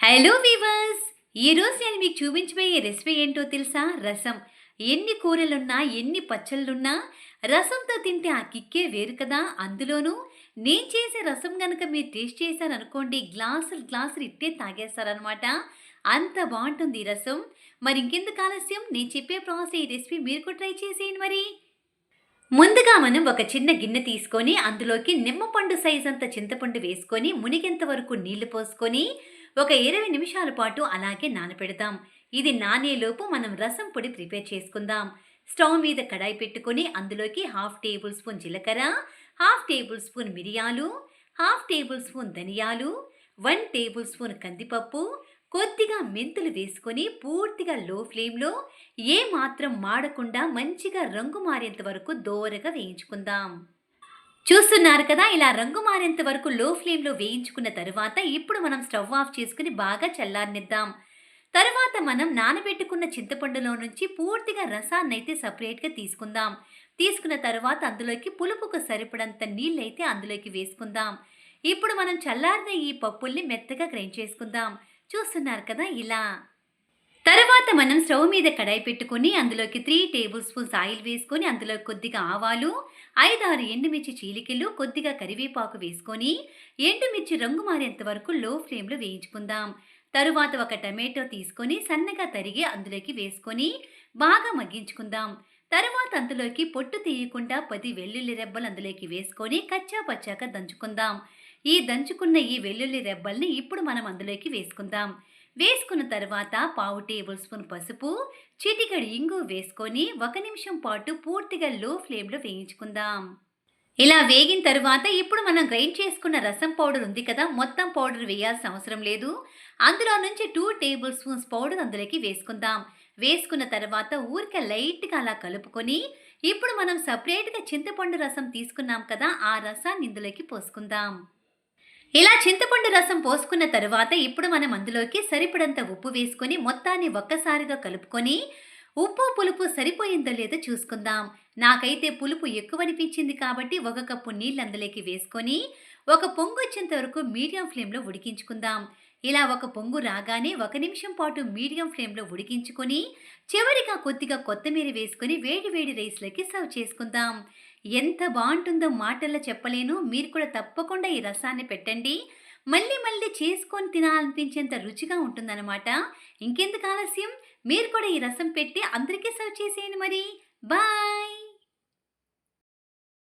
Hello weavers ఈరోజు నేను మీకు చూపించబోయే రెసిపీ ఏంటో తెలుసా? రసం. ఎన్ని కూరలున్నా ఎన్ని పచ్చళ్ళున్నా రసంతో తింటే ఆ కిక్కే వేరు కదా? అందులోనూ నేను చేసే రసం గనక మీరు టేస్ట్ చేశారనుకోండి గ్లాసులు గ్లాసులు ఇట్టే తాగేస్తారనమాట అంత బాగుంటుంది ఈ రసం. మరి ఇంకెందుకు ఆలస్యం? నేను చెప్పే ప్రాసెస్ ఈ రెసిపీ మీరు కూడా ట్రై చేసేయండి మరి. ముందుగా మనం ఒక చిన్న గిన్నె తీసుకొని అందులోకి నిమ్మపండు సైజ్ అంత చింతపండు వేసుకొని మునిగేంత వరకు నీళ్ళు పోసుకొని ఒక ఇరవై నిమిషాల పాటు అలాగే నానపెడతాం ఇది నానేలోపు మనం రసం పొడి ప్రిపేర్ చేసుకుందాం. స్టవ్ మీద కడాయి పెట్టుకొని అందులోకి హాఫ్ టేబుల్ స్పూన్ జీలకర్ర హాఫ్ టేబుల్ స్పూన్ మిరియాలు హాఫ్ టేబుల్ స్పూన్ ధనియాలు వన్ టేబుల్ స్పూన్ కందిపప్పు కొద్దిగా మెంతులు వేసుకొని పూర్తిగా లో ఫ్లేమ్లో ఏ మాత్రం మాడకుండా మంచిగా రంగు మారేంత వరకు దోరగా వేయించుకుందాం. చూస్తున్నారు కదా ఇలా రంగు మారేంత వరకు లో ఫ్లేమ్లో వేయించుకున్న తర్వాత ఇప్పుడు మనం స్టవ్ ఆఫ్ చేసుకుని బాగా చల్లారనిద్దాం. తర్వాత మనం నానబెట్టుకున్న చింతపండులో నుంచి పూర్తిగా రసాన్ని అయితే సపరేట్గా తీసుకుందాం. తీసుకున్న తర్వాత అందులోకి పులుపుకు సరిపడంత నీళ్ళైతే అందులోకి వేసుకుందాం. ఇప్పుడు మనం చల్లారిన ఈ పప్పుల్ని మెత్తగా గ్రైండ్ చేసుకుందాం. చూస్తున్నారు కదా ఇలా. తర్వాత మనం స్టవ్ మీద కడాయి పెట్టుకొని అందులోకి త్రీ టేబుల్ స్పూన్స్ ఆయిల్ వేసుకొని అందులో కొద్దిగా ఆవాలు ఐదారు ఎండుమిర్చి చీలికలు కొద్దిగా కరివేపాకు వేసుకొని ఎండుమిర్చి రంగు మారేంత వరకు లో ఫ్లేమ్లో వేయించుకుందాం. తరువాత ఒక టమాటో తీసుకొని సన్నగా తరిగి అందులోకి వేసుకొని బాగా మగ్గించుకుందాం. తర్వాత అందులోకి పొట్టు తీయకుండా పది వెల్లుల్లి రెబ్బలు అందులోకి వేసుకొని కచ్చా పచ్చాక దంచుకుందాం. ఈ దంచుకున్న ఈ వెల్లుల్లి రెబ్బల్ని ఇప్పుడు మనం అందులోకి వేసుకుందాం. వేసుకున్న తర్వాత పావు టేబుల్ స్పూన్ పసుపు చిటికడి ఇంగు వేసుకొని ఒక నిమిషం పాటు పూర్తిగా లో ఫ్లేమ్లో వేయించుకుందాం. ఇలా వేగిన తర్వాత ఇప్పుడు మనం గ్రైండ్ చేసుకున్న రసం పౌడర్ ఉంది కదా మొత్తం పౌడర్ వేయాల్సిన అవసరం లేదు. అందులో నుంచి టూ టేబుల్ స్పూన్స్ పౌడర్ అందులోకి వేసుకుందాం. వేసుకున్న తర్వాత ఊరికే లైట్గా అలా కలుపుకొని ఇప్పుడు మనం సపరేట్గా చింతపండు రసం తీసుకున్నాం కదా ఆ రసాన్ని ఇందులోకి పోసుకుందాం. ఇలా చింతపండు రసం పోసుకున్న తరువాత ఇప్పుడు మనం అందులోకి సరిపడంత ఉప్పు వేసుకొని మొత్తాన్ని ఒక్కసారిగా కలుపుకొని ఉప్పు పులుపు సరిపోయిందో లేదో చూసుకుందాం. నాకైతే పులుపు ఎక్కువ అనిపించింది కాబట్టి ఒక కప్పు నీళ్ళు అందులోకి వేసుకొని ఒక పొంగు వచ్చేంత వరకు మీడియం ఫ్లేమ్లో ఉడికించుకుందాం. ఇలా ఒక పొంగు రాగానే ఒక నిమిషం పాటు మీడియం ఫ్లేమ్లో ఉడికించుకొని చివరిగా కొద్దిగా కొత్తిమీర వేసుకొని వేడి వేడి రైస్లోకి సర్వ్ చేసుకుందాం. ఎంత బాగుంటుందో మాటల్లో చెప్పలేను. మీరు కూడా తప్పకుండా ఈ రసాన్ని పెట్టండి. మళ్ళీ మళ్ళీ చేసుకొని తినాలనిపించేంత రుచిగా ఉంటుందన్నమాట. ఇంకెందుకు ఆలస్యం? మీరు కూడా ఈ రసం పెట్టి అందరికీ సర్వ్ చేసేయండి మరి. బాయ్!